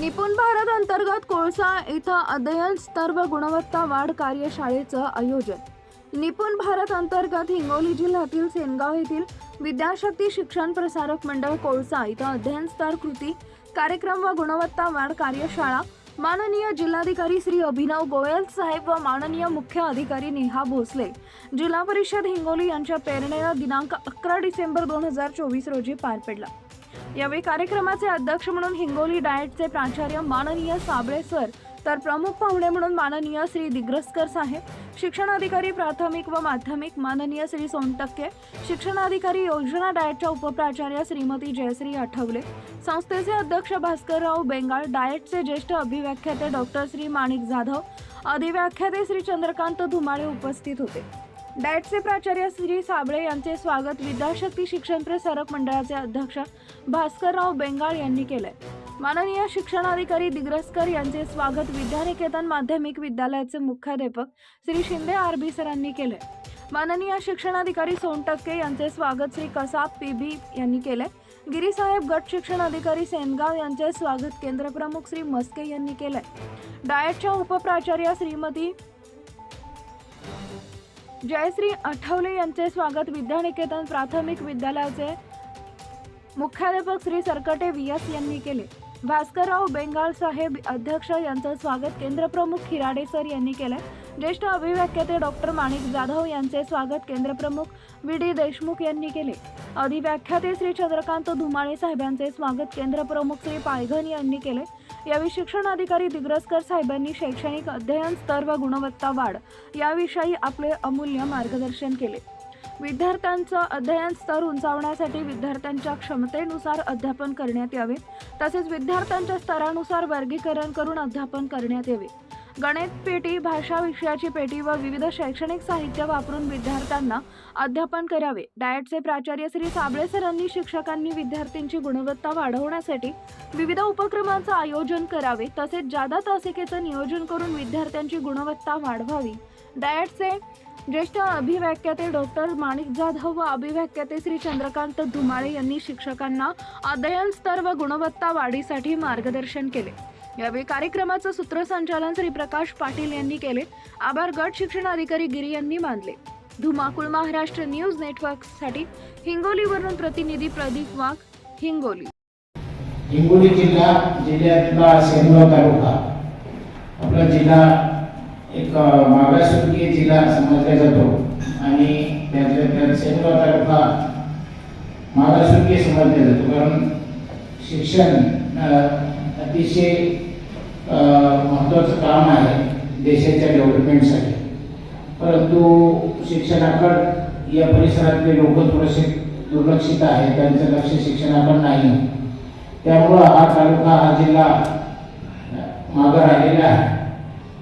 निपुण भारत अंतर्गत कोळसा इथं अध्ययन स्तर व गुणवत्ता वाढ कार्यशाळेचं आयोजन. निपुण भारत अंतर्गत हिंगोली जिल्ह्यातील सेनगाव येथील विद्याशक्ती शिक्षण प्रसारक मंडळ कोळसा इथं अध्ययन स्तर कृती कार्यक्रम व गुणवत्ता वाढ कार्यशाळा माननीय जिल्हाधिकारी श्री अभिनव गोयल साहेब व माननीय मुख्य अधिकारी नेहा भोसले. जिल्हा परिषद हिंगोली यांच्या प्रेरणेनं दिनांक अकरा डिसेंबर दोन हजार चोवीस रोजी पार पडला. यावेळी कार्यक्रमाचे अध्यक्ष म्हणून हिंगोली डाएटचे प्राचार्य माननीय साबळे सर तर प्रमुख पाहुणे म्हणून माननीय श्री दिग्रसकर साहेब शिक्षणाधिकारी प्राथमिक व माध्यमिक माननीय श्री सोनटक्के शिक्षणाधिकारी योजना डाएटच्या उपप्राचार्य श्रीमती जयश्री आठवले संस्थेचे अध्यक्ष भास्करराव बेंगाळ डाएटचे ज्येष्ठ अभिव्याख्याते डॉक्टर श्री माणिक जाधव अधिव्याख्याते श्री चंद्रकांत धुमाळे उपस्थित होते. डाएटचे प्राचार्य श्री साबळे यांचे स्वागत विद्याशक्ती शिक्षण प्रसारक मंडळाचे अध्यक्ष भास्करराव बेंगाळ यांनी केले माननीय शिक्षणाधिकारी दिग्रसकर यांचे स्वागत विद्यानिकेतन माध्यमिक विद्यालयाचे मुख्याध्यापक श्री शिंदे आरबी सरांनी केले माननीय शिक्षणाधिकारी सोनटक्के यांचे स्वागत श्री कसाब पी बी यांनी केले गिरीसाहेब गट शिक्षण अधिकारी सेनगाव यांचे स्वागत केंद्रप्रमुख श्री मस्के यांनी केले डाएटच्या उपप्राचार्य श्रीमती जयश्री आठवले यांचे स्वागत विद्यानिकेतन प्राथमिक विद्यालयाचे मुख्याध्यापक श्री सरकटे व्ही एस यांनी केले. भास्करराव बेंगाल साहेब अध्यक्ष यांचं स्वागत केंद्रप्रमुख खिराडे सर यांनी केलं ज्येष्ठ अभिव्याख्याते डॉक्टर माणिक जाधव यांचे स्वागत केंद्रप्रमुख व्ही डी देशमुख यांनी केले. अधिव्याख्याते श्री चंद्रकांत धुमाळे साहेबांचे स्वागत केंद्रप्रमुख श्री पायघन यांनी केले. यावेळी शिक्षण अधिकारी दिग्रसकर साहेबांनी शैक्षणिक अध्ययन स्तर व गुणवत्ता वाढ याविषयी आपले अमूल्य मार्गदर्शन केले. विद्यार्थ्यांचं अध्ययन स्तर उंचावण्यासाठी विद्यार्थ्यांच्या क्षमतेनुसार अध्यापन करण्यात यावे तसेच विद्यार्थ्यांच्या स्तरानुसार वर्गीकरण करून अध्यापन करण्यात यावे. गणित पेटी भाषा विषयाची पेटी व विविध शैक्षणिक साहित्य वापरून विद्यार्थ्यांना अध्यापन करावे. डाएटचे प्राचार्य श्री साबळे सरांनी शिक्षकांनी विद्यार्थ्यांची गुणवत्ता वाढवण्यासाठी विविध उपक्रमांचं आयोजन करावे तसेच जादा तासिकेचं नियोजन करून विद्यार्थ्यांची गुणवत्ता वाढवावी. डाएटचे ज्येष्ठ अभिव्याख्याते डॉक्टर माणिक जाधव व अभिव्याख्याते श्री चंद्रकांत धुमाळे यांनी शिक्षकांना अध्ययन स्तर व गुणवत्ता वाढीसाठी मार्गदर्शन केले. यावेळी कार्यक्रमाचं सूत्रसंचालन श्री प्रकाश पाटील यांनी केले. आभार गट शिक्षण अधिकारी गिरी यांनी मानले. धुमाकूळ महाराष्ट्र न्यूज नेटवर्कसाठी हिंगोलीवरून प्रतिनिधी प्रदीप वाघ हिंगोली. हिंगोली जिल्हा जिल्ह्यातला सेनगाव तालुका. आपला जिल्हा एक मागासवर्गीय जिल्हा समजला जातो. आणि त्यातल्या त्यात सेनगाव तालुका मागासवर्गीय समजला जातो. कारण शिक्षण अतिशय महत्त्वाचं काम आहे देशाच्या डेव्हलपमेंटसाठी. परंतु शिक्षणाकड या परिसरातले लोक थोडेसे दुर्लक्षित आहेत त्यांचं लक्ष शिक्षणाकड नाही. त्यामुळं हा तालुका हा जिल्हा मागं राहिलेला आहे.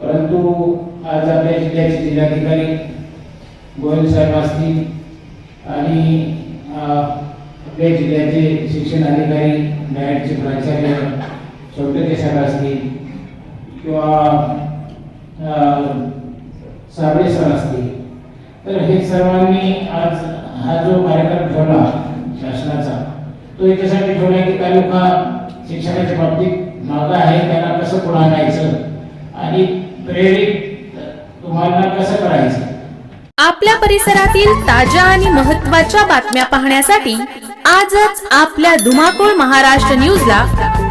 परंतु आज आपल्या जिल्ह्याचे जिल्हाधिकारी गोयल साहेब असतील आणि आपल्या जिल्ह्याचे शिक्षण अधिकारी डायटचे प्राचार्य छोटे साहेब असतील किंवा अ, साबळे सर असतील तर हे सर्वांनी आज हा जो कार्यक्रम ठेवला शासनाचा तो याच्यासाठी ठेवला की तालुका शिक्षणाच्या बाबतीत मागं आहे त्यांना कसं पुढे आणायचं आणि प्रेरित तुम्हाला कसं करायचं? आपल्या परिसरातील ताज्या आणि महत्त्वाच्या बातम्या पाहण्यासाठी आजच आपल्या धुमाकूळ महाराष्ट्र न्यूजला